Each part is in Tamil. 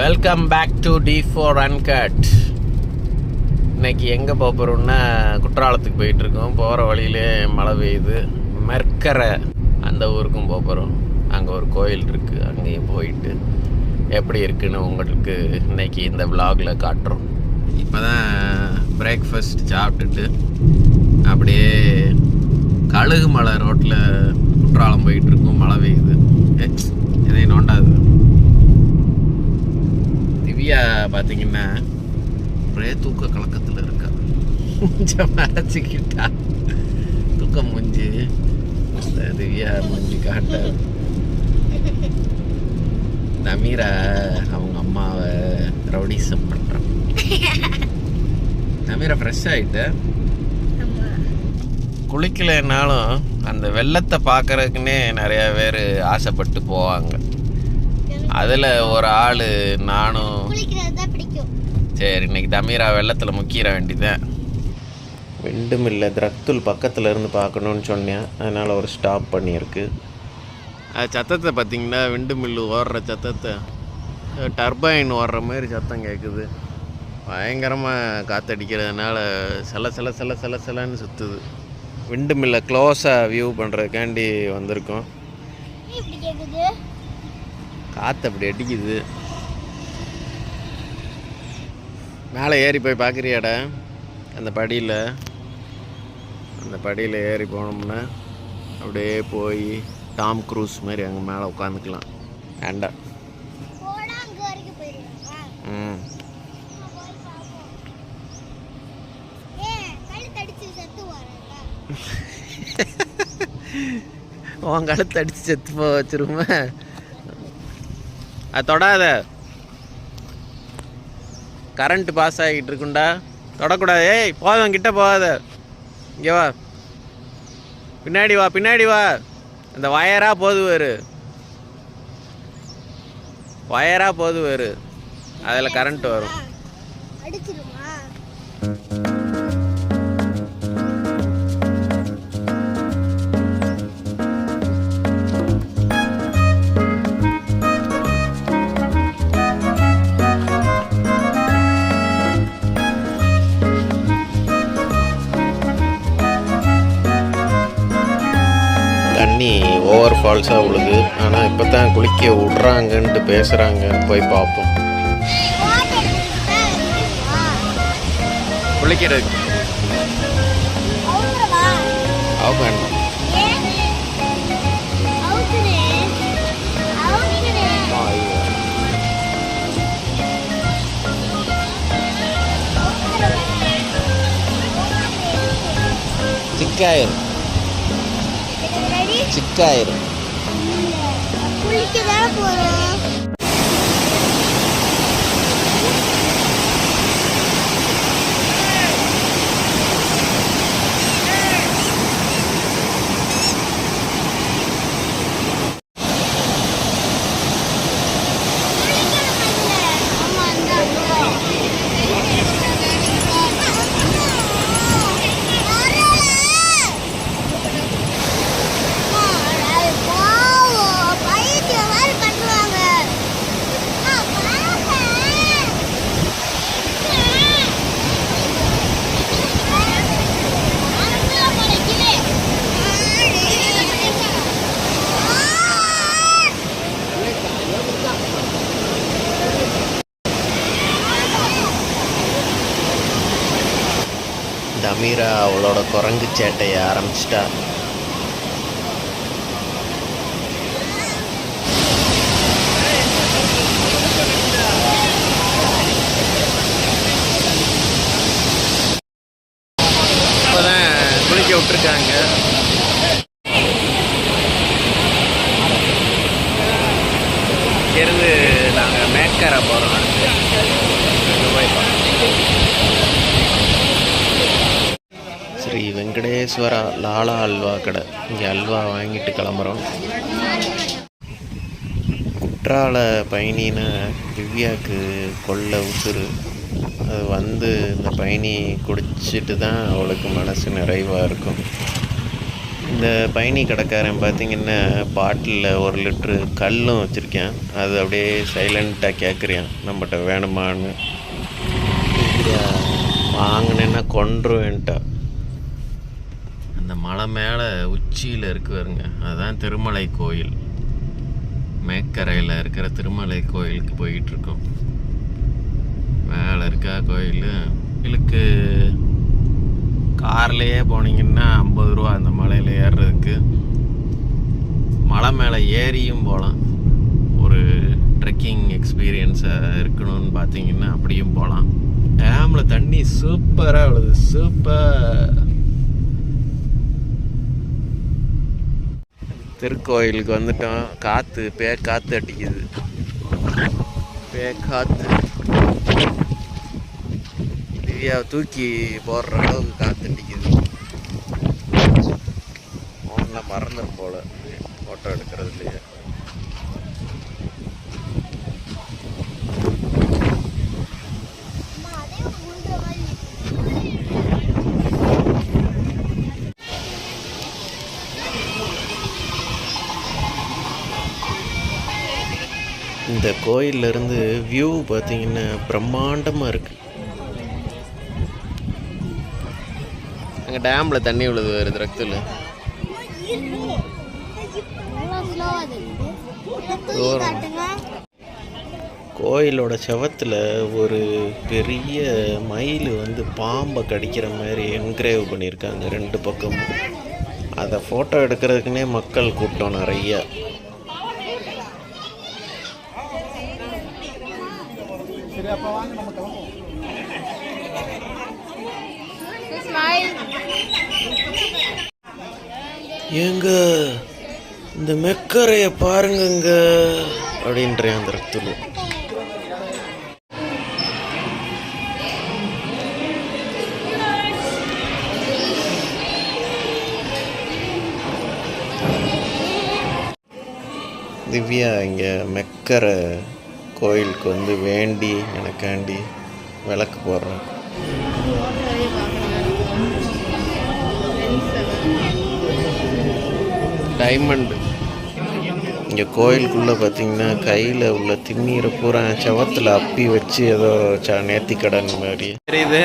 Welcome back to T four uncut இன்னைக்கு எங்கே போக போகிறோம்னா குற்றாலத்துக்கு போயிட்டுருக்கோம் போகிற வழியிலே மழை பெய்யுது. மெர்க்கரை அந்த ஊருக்கும் போக போகிறோம் அங்கே ஒரு கோயில் இருக்குது அங்கேயும் போயிட்டு எப்படி இருக்குன்னு உங்களுக்கு இன்னைக்கு இந்த vlogல காட்டுறோம். இப்போ தான் பிரேக்ஃபாஸ்ட் சாப்பிட்டுட்டு அப்படியே கழுகு மலை ரோட்டில் குற்றாலம் போயிட்டுருக்கோம் மழை பெய்யுது. இதை எதையும் நோண்டாது திவ்யா பார்த்தீங்கன்னா ஒரே தூக்க கலக்கத்தில் இருக்கா. கொஞ்சம் மறைச்சிக்கிட்டா. தூக்கம் மூஞ்சி திவ்யா மூஞ்சி காட்டாது நமீரா அவங்க அம்மாவை ரவுடிசம் பண்ணுறான் நமீரா ஃப்ரெஷ் ஆகிட்ட குளிக்கலைன்னாலும் அந்த வெள்ளத்தை பார்க்கறதுக்குன்னே நிறையா பேர் ஆசைப்பட்டு போவாங்க. அதில் ஒரு ஆள் நானும் சரி இன்னைக்கு தமிரா வெள்ளத்தில் முக்கிற வேண்டியதான் விண்டும் இல்லை. திரத்துல் பக்கத்தில் இருந்து பார்க்கணுன்னு சொன்னேன் அதனால் ஒரு ஸ்டாப் பண்ணியிருக்கு. அது சத்தத்தை பார்த்தீங்கன்னா விண்டு மில்லு ஓடுற சத்தத்தை டர்பைன் ஓடுற மாதிரி சத்தம் கேட்குது. பயங்கரமாக காற்றடிக்கிறதுனால சில சில சில சில சிலன்னு சுற்றுது விண்டு மில்லை க்ளோஸாக வியூ பண்ணுறதுக்காண்டி வந்திருக்கோம். காற்று அப்படி அடிக்குது. மேலே ஏறி போய் பார்க்குறியாடா? அந்த படியில். அந்த படியில் ஏறி போனோம்னா அப்படியே போய் டாம் க்ரூஸ் மாதிரி அங்கே மேலே உட்காந்துக்கலாம். வேண்டாம் ம். கழுத்து அடிச்சு உன் கழுத்து அடித்து செத்து போ வச்சிருமே அது தொடாத. கரண்ட் பாஸ் ஆகிட்டு இருக்குண்டா தொடக்கூடாது. ஏய் போதும் கிட்ட போகாத. இங்கே வா. பின்னாடி வா பின்னாடி வா. அந்த வயராக போது வரு வயரா போது வேறு. அதில் கரண்ட் வரும். குளிக்க விட்றாங்கன்ட்டு பேசுகிறாங்க போய் பார்ப்போம். அவுங்கவா அவங்க சிக்காயிரும். சிக்காயிரும். குளிக்க தானே போறோம் மீரா அவளோட குரங்கு சேட்டையை ஆரம்பிச்சிட்டா. இப்போதான் குளிக்க விட்டுருக்காங்க. இருந்து நாங்கள் மேக்கரை போகிறோம் ஸ்ரீ வெங்கடேஸ்வரா லாலா அல்வா கடை. இங்கே அல்வா வாங்கிட்டு கிளம்புறோம். குற்றால பயணின திவ்யாவுக்கு கொள்ள உசுறு. அது வந்து இந்த பயணி குடிச்சிட்டு தான் அவளுக்கு மனசு நிறைவாக இருக்கும். இந்த பயணி கடைக்காரன் பார்த்தீங்கன்னா பாட்டிலில் ஒரு லிட்ரு கல்லும் வச்சுருக்கேன். அது அப்படியே சைலண்ட்டாக கேட்குறியான் நம்மகிட்ட வேணுமான்னு. வாங்கினேன்னா கொன்றுவேன்ட்டா. மலை மேலே உச்சியில் இருக்காருங்க அதுதான் திருமலை கோயில். மேக்கரையில் இருக்கிற திருமலை கோயிலுக்கு போயிட்டுருக்கோம். மேலே இருக்கா கோயில்? கோயிலுக்கு கார்லேயே போனீங்கன்னா ஐம்பது ரூபா அந்த மலையில் ஏறுறதுக்கு மலை மேலே ஏறியும் போகலாம் ஒரு ட்ரெக்கிங் எக்ஸ்பீரியன்ஸாக இருக்கணும்னு பார்த்தீங்கன்னா அப்படியும் போகலாம் டேமில் தண்ணி சூப்பராக விழுது. சூப்பர் திருக்கோயிலுக்கு வந்துட்டோம். காற்று பே காற்று அடிக்குது. பே காற்று திவ்யா தூக்கி போடுற அளவுக்கு காற்று அடிக்குது. ஃபோனில் மறந்துடும் போல். ஃபோட்டோ எடுக்கிறது இந்த கோயில்ல இருந்து வியூ பார்த்தீங்கன்னா பிரம்மாண்டமாக இருக்கு. அங்கே டேமில் தண்ணி விழுது வருது ரக்தில் கோயிலோட செவத்தில் ஒரு பெரிய மயில் வந்து பாம்பை கடிக்கிற மாதிரி என்கிரேவ் பண்ணியிருக்காங்க ரெண்டு பக்கமும். அதை ஃபோட்டோ எடுக்கிறதுக்குனே மக்கள் கூட்டம் நிறைய. ஏங்க இந்த மெக்கரையை பாருங்கங்க. அப்படின்றேன் அந்த ரத்துல. திவ்யா இங்கே மெக்கரை கோயிலுக்கு வந்து வேண்டி எனக்காண்டி விளக்கு போடுறேன் டைமண்ட் இங்கே கோயிலுக்குள்ளே பார்த்தீங்கன்னா கையில் உள்ள திண்ணீரை பூரா செவத்தில் அப்பி வச்சு ஏதோ ச நேர்த்தி கடன் மாதிரி. தெரியுது.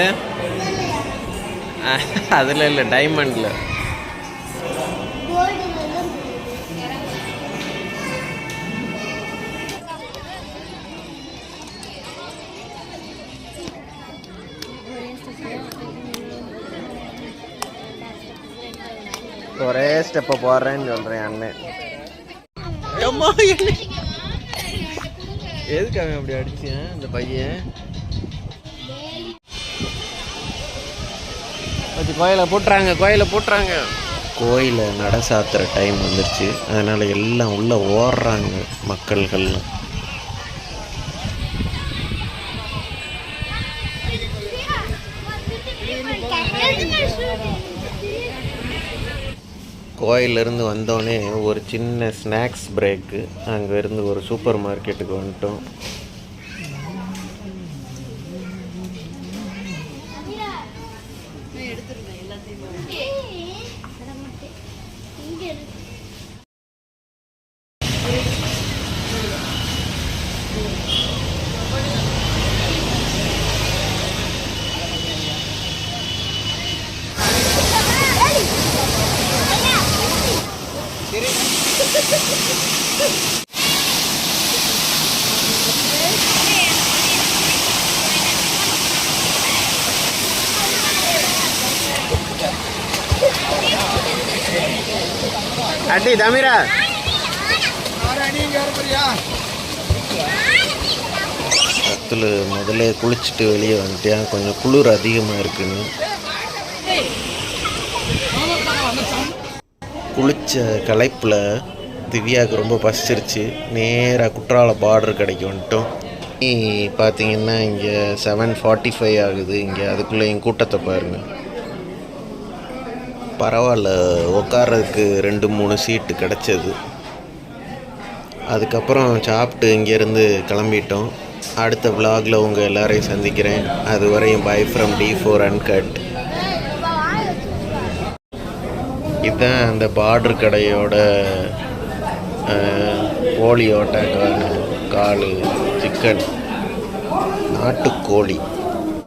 அதில் இல்லை டைமண்டில் ஒரே ஸ்டெப்பை போடுறேன்னு சொல்கிறேன் அண்ணன் எதுக்கு அவன் அப்படி அடிச்சேன் இந்த பையன்? வச்சு கோயிலை போட்டுறாங்க கோயிலை போட்டுறாங்க. கோயிலை நட சாத்துற டைம் வந்துருச்சு. அதனால் எல்லாம் உள்ளே ஓடுறாங்க மக்கள்கள்லாம். கோயிலிருந்து வந்தோடனே ஒரு சின்ன ஸ்நாக்ஸ் பிரேக்கு அங்கேருந்து ஒரு சூப்பர் மார்க்கெட்டுக்கு வந்துட்டோம் இங்க இருக்கு அடி தமிரா கத்தில் முதல்ல குளிச்சுட்டு வெளியே வந்துட்டேன். கொஞ்சம் குளிர் அதிகமாக இருக்குன்னு. குளிச்ச களைப்பில் திவ்யாவுக்கு ரொம்ப பசிச்சிருச்சு. நேராக குற்றால பார்டர் கடைக்கு வந்துட்டோம். பார்த்தீங்கன்னா இங்கே செவன் ஃபார்ட்டி ஃபைவ் ஆகுது. இங்கே அதுக்குள்ளே என் கூட்டத்தை பாருங்கள் பரவாயில்ல உட்கார்றதுக்கு ரெண்டு மூணு சீட்டு கிடச்சது. அதுக்கப்புறம் சாப்பிட்டு இங்கேருந்து கிளம்பிட்டோம். அடுத்த விலாகில் உங்கள் எல்லாரையும் சந்திக்கிறேன். அது வரையும் bye from T four uncut இதுதான் அந்த பார்டர் கடையோட அஹ், கோழியோட கால் சிக்கன். நாட்டுக்கோழி.